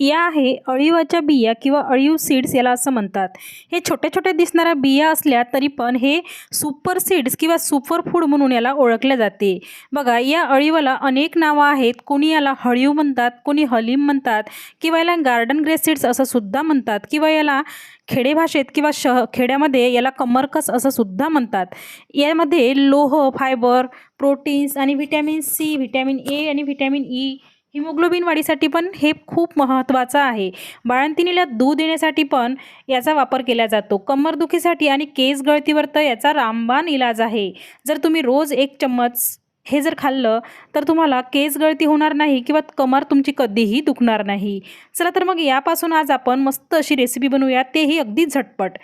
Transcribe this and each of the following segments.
या आहे अळीवाच्या बिया किंवा अळीव सीड्स याला असं म्हणतात. हे छोट्या छोट्या दिसणाऱ्या बिया असल्या तरी पण हे सुपर सीड्स किंवा सुपर फूड म्हणून याला ओळखले जाते. बघा या अळीवाला अनेक नावं आहेत. कोणी याला हळीव म्हणतात कोणी हलीम म्हणतात किंवा याला गार्डन ग्रे सीड्स असं सुद्धा म्हणतात किंवा याला खेडे भाषेत किंवा शह खेड्यामध्ये याला कमरकस असं सुद्धा म्हणतात. यामध्ये लोह फायबर प्रोटीन्स आणि व्हिटॅमिन सी व्हिटॅमिन ए आणि व्हिटॅमिन ई हिमोग्लोबिन वाढीसाठी पण हे खूप महत्त्वाचं आहे. बाळंतिणीला दूध देण्यासाठी पण याचा वापर केला जातो. कंबरदुखीसाठी आणि केस गळतीवर तर याचा रामबाण इलाज आहे. जर तुम्ही रोज एक चम्मच हे जर खाल्लं तर तुम्हाला केस गळती होणार नाही किंवा कमर तुमची कधीही दुखणार नाही. चला तर मग यापासून आज आपण मस्त अशी रेसिपी बनवूया. तेही अगदी झटपट.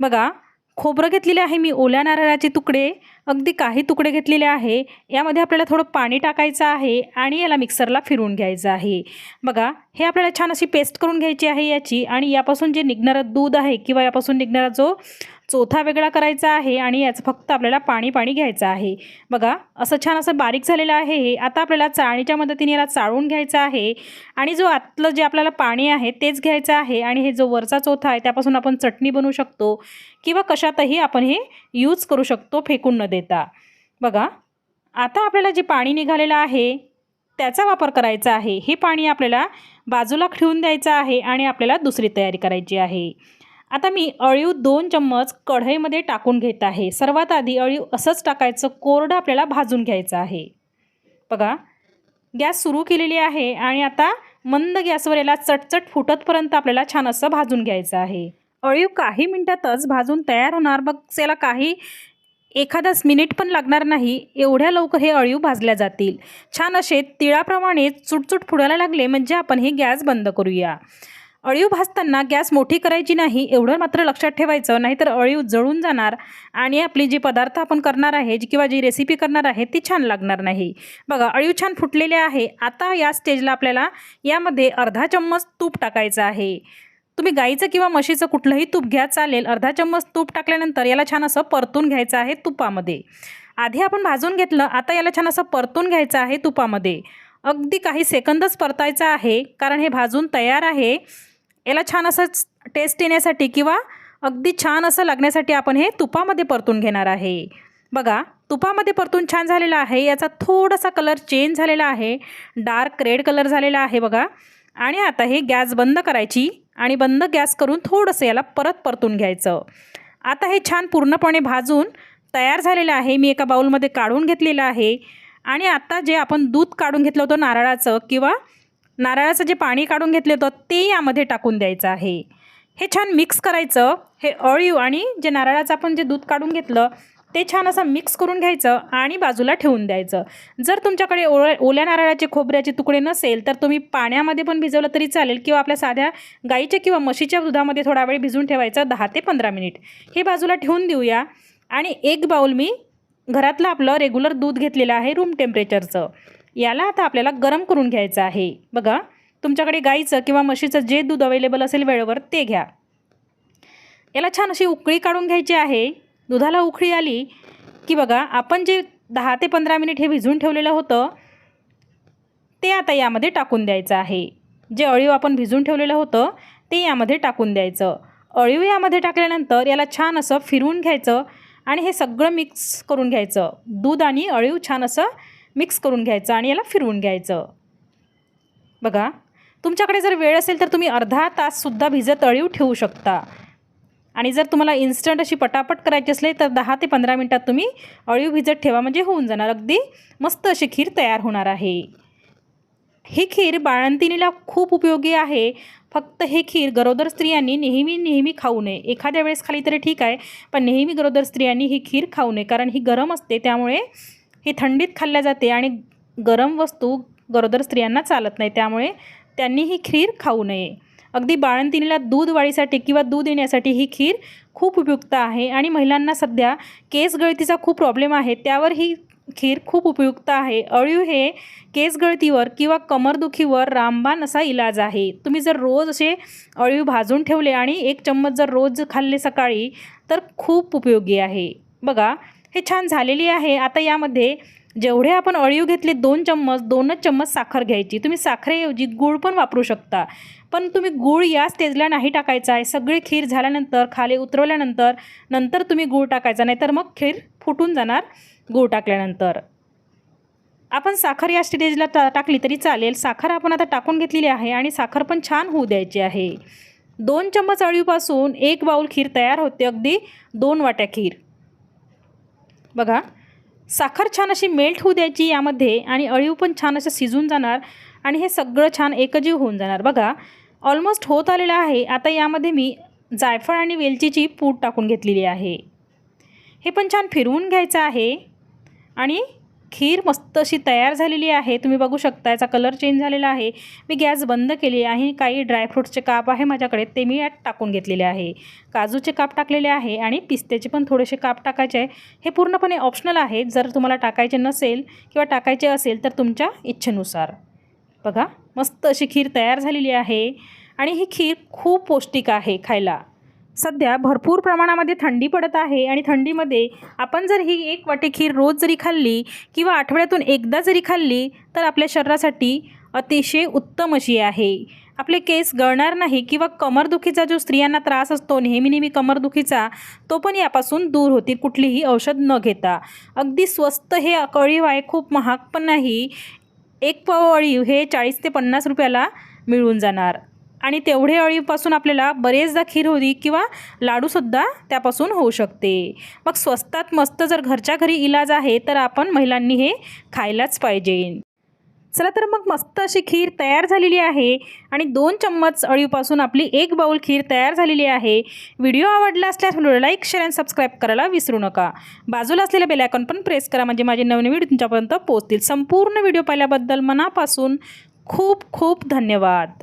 बघा खोबरं घेतलेले आहे मी ओल्या नारळाचे तुकडे अगदी काही तुकडे घेतलेले आहे. यामध्ये आपल्याला थोडं पाणी टाकायचं आहे आणि याला मिक्सरला फिरवून घ्यायचं आहे. बघा हे आपल्याला छान अशी पेस्ट करून घ्यायची आहे याची आणि यापासून जे निघणारं दूध आहे किंवा यापासून निघणारा जो चोथा वेगळा करायचा आहे आणि याचं फक्त आपल्याला पाणी पाणी घ्यायचं आहे. बघा असं छान असं बारीक झालेलं आहे हे. आता आपल्याला चाळणीच्या मदतीने याला चाळून घ्यायचं आहे आणि जो आतलं जे आपल्याला पाणी आहे तेच घ्यायचं आहे आणि हे जो वरचा चोथा आहे त्यापासून आपण चटणी बनवू शकतो किंवा कशातही आपण हे यूज करू शकतो फेकून न देता. बघा आता आपल्याला जे पाणी निघालेलं आहे त्याचा वापर करायचा आहे. हे पाणी आपल्याला बाजूला ठेवून द्यायचं आहे आणि आपल्याला दुसरी तयारी करायची आहे. आता मी अळीव दोन चम्मच कढईमध्ये टाकून घेत आहे. सर्वात आधी अळीव असंच टाकायचं कोरडं आपल्याला भाजून घ्यायचं आहे. बघा गॅस सुरू केलेली आहे आणि आता मंद गॅसवर याला चटचट फुटतपर्यंत आपल्याला छान असं भाजून घ्यायचं आहे. अळीव काही मिनटातच भाजून तयार होणार. मग त्याला काही एखादाच मिनिट पण लागणार नाही. एवढ्या लवकर हे अळीव भाजल्या जातील. छान असे तिळाप्रमाणे चुटचुट फुडायला लागले म्हणजे आपण हे गॅस बंद करूया. अळीव भाजताना गॅस मोठी करायची नाही एवढं मात्र लक्षात ठेवायचं नाहीतर अळीव जळून जाणार आणि आपली जी पदार्थ आपण करणार आहे जी किंवा जी रेसिपी करणार आहे ती छान लागणार नाही. बघा अळीव छान फुटलेले आहे. आता या स्टेजला आपल्याला यामध्ये अर्धा चम्मच तूप टाकायचं आहे. तुम्ही गाईचं किंवा म्हशीचं कुठलंही तूप घ्या चालेल. अर्धा चम्मच तूप टाकल्यानंतर याला छान असं परतून घ्यायचं आहे तुपामध्ये. आधी आपण भाजून घेतलं आता याला छान असं परतून घ्यायचं आहे तुपामध्ये. अगदी काही सेकंदच परतायचं आहे कारण हे भाजून तयार आहे. याला छान असं टेस्ट येण्यासाठी किंवा अगदी छान असं लागण्यासाठी आपण हे तुपामध्ये परतून घेणार आहे. बघा तुपामध्ये परतून छान झालेला आहे. याचा थोडासा कलर चेंज झालेला आहे. डार्क रेड कलर झालेला आहे बघा. आणि आता हे गॅस बंद करायची आणि बंद गॅस करून थोडंसं याला परत परतून घ्यायचं. आता हे छान पूर्णपणे भाजून तयार झालेलं आहे. मी एका बाऊलमध्ये काढून घेतलेलं आहे. आणि आता जे आपण दूध काढून घेतलं होतं नारळाचं किंवा नारळाचं जे पाणी काढून घेतलं होतं ते यामध्ये टाकून द्यायचं आहे. हे छान मिक्स करायचं. हे अळीव आणि जे नारळाचं आपण जे दूध काढून घेतलं ते छान असं मिक्स करून घ्यायचं आणि बाजूला ठेवून द्यायचं. जर तुमच्याकडे ओळ ओल्या नारळाचे खोबऱ्याचे तुकडे नसेल तर तुम्ही पाण्यामध्ये पण भिजवलं तरी चालेल किंवा आपल्या साध्या गाईच्या किंवा म्हशीच्या दुधामध्ये थोडा वेळ भिजून ठेवायचं दहा ते पंधरा मिनिट. हे बाजूला ठेवून देऊया. आणि एक बाऊल मी घरातलं आपलं रेग्युलर दूध घेतलेलं आहे रूम टेम्परेचरचं याला आता आपल्याला गरम करून घ्यायचं आहे. बघा तुमच्याकडे गाईचं किंवा म्हशीचं जे दूध अवेलेबल असेल वेळेवर ते घ्या. याला छान अशी उकळी काढून घ्यायची आहे. दुधाला उकळी आली की बघा आपण जे दहा ते पंधरा मिनिट हे भिजून ठेवलेलं होतं ते आता यामध्ये टाकून द्यायचं आहे. जे अळीव आपण भिजून ठेवलेलं होतं ते यामध्ये टाकून द्यायचं. अळीव यामध्ये टाकल्यानंतर याला छान असं फिरवून घ्यायचं आणि हे सगळं मिक्स करून घ्यायचं. दूध आणि अळीव छान असं मिक्स करून घ्यायचं आणि याला फिरवून घ्यायचं. बघा तुमच्याकडे जर वेळ असेल तर तुम्ही अर्धा ताससुद्धा भिजत अळीव ठेवू शकता. आणि जर तुम्हाला इन्स्टंट अशी पटापट करायची असले तर दहा ते पंधरा मिनटात तुम्ही अळीव भिजत ठेवा म्हणजे होऊन जाणार. अगदी मस्त अशी खीर तयार होणार आहे. ही खीर बाळंतिणीला खूप उपयोगी आहे. फक्त हे खीर गरोदर स्त्रियांनी नेहमी नेहमी खाऊ नये. एखाद्या वेळेस खाली तरी ठीक आहे पण नेहमी गरोदर स्त्रियांनी ही खीर खाऊ नये कारण ही गरम असते त्यामुळे ही थंडीत खाल्ल्या जाते आणि गरम वस्तू गरोदर स्त्रियांना चालत नाही. त्यामुळे त्यांनी ही खीर खाऊ नये. अगदी बाळंतिणीला दूध वाढीसाठी किंवा दूध येण्यासाठी ही खीर खूप उपयुक्त आहे आणि महिलांना सध्या केस गळतीचा खूप प्रॉब्लेम आहे. त्यावर ही खीर खूप उपयुक्त आहे. अळीव हे केस गळतीवर किंवा कमरदुखीवर रामबाण असा इलाज आहे. तुम्ही जर रोज असे अळीव भाजून ठेवले आणि एक चम्मच जर रोज खाल्ले सकाळी तर खूप उपयोगी आहे. बघा हे छान झालेली आहे. आता यामध्ये जेवढे आपण अळीव घेतले दोन चम्मच दोनच चम्मच साखर घ्यायची. तुम्ही साखरेऐवजी गूळ पण वापरू शकता. पण तुम्ही गूळ या स्टेजला नाही टाकायचा आहे. सगळी खीर झाल्यानंतर खाली उतरवल्यानंतर नंतर तुम्ही गूळ टाकायचा. नाही तर मग खीर फुटून जाणार गूळ टाकल्यानंतर. आपण साखर या स्टेजला टा टाकली तरी चालेल. साखर आपण आता टाकून घेतलेली आहे आणि साखर पण छान होऊ द्यायची आहे. दोन चम्मच अळीपासून एक बाऊल खीर तयार होते. अगदी दोन वाट्या खीर. बघा साखर छान अशी मेल्ट होऊ द्यायची यामध्ये आणि अळीव पण छान असं शिजून जाणार आणि हे सगळं छान एकजीव होऊन जाणार. बघा ऑलमोस्ट होत आलेलं आहे. आता यामध्ये मी जायफळ आणि वेलचीची पूड टाकून घेतलेली आहे. हे पण छान फिरवून घ्यायचं आहे आणि खीर मस्त अशी तयार झालेली आहे. तुम्ही बघू शकता याचा कलर चेंज झालेला आहे. मी गॅस बंद केली आहे. काही ड्रायफ्रूट्सचे काप आहे माझ्याकडे ते मी यात टाकून घेतलेले आहे. काजूचे काप टाकलेले आहे आणि पिस्त्याचे पण थोडेसे काप टाकायचे आहे. हे पूर्णपणे ऑप्शनल आहे. जर तुम्हाला टाकायचे नसेल किंवा टाकायचे असेल तर तुमच्या इच्छेनुसार. बघा मस्त अशी खीर तयार झालेली आहे. आणि ही खीर खूप पौष्टिक आहे खायला. सध्या भरपूर प्रमाणामध्ये थंडी पडत आहे आणि थंडीमध्ये आपण जर ही एक वाटी खीर रोज जरी खाल्ली किंवा आठवड्यातून एकदा जरी खाल्ली तर आपल्या शरीरासाठी अतिशय उत्तम अशी आहे. आपले केस गळणार नाही किंवा कमरदुखीचा जो स्त्रियांना त्रास असतो नेहमी नेहमी कमरदुखीचा तो पण यापासून दूर होतील कुठलीही औषध न घेता. अगदी स्वस्त हे अकळीव आहे खूप महाग पण नाही. एक पाव अळीव हे चाळीस ते पन्नास रुपयाला मिळून जाणार. आणि तेवढे अळीपासून आपल्याला बरेचदा खीर होती किंवा लाडूसुद्धा त्यापासून होऊ शकते. मग स्वस्तात मस्त जर घरच्या घरी इलाज आहे तर आपण महिलांनी हे खायलाच पाहिजे. चला तर मग मस्त अशी खीर तयार झालेली आहे आणि दोन चम्मच अळीपासून आपली एक बाऊल खीर तयार झालेली आहे. व्हिडिओ आवडला असल्यास व्हिडिओ लाईक शेअर आणि सबस्क्राईब करायला विसरू नका. बाजूला असलेलं बेलायकॉन पण प्रेस करा म्हणजे माझे नवीन व्हिडिओ तुमच्यापर्यंत पोहोचतील. संपूर्ण व्हिडिओ पाहिल्याबद्दल मनापासून खूप खूप धन्यवाद.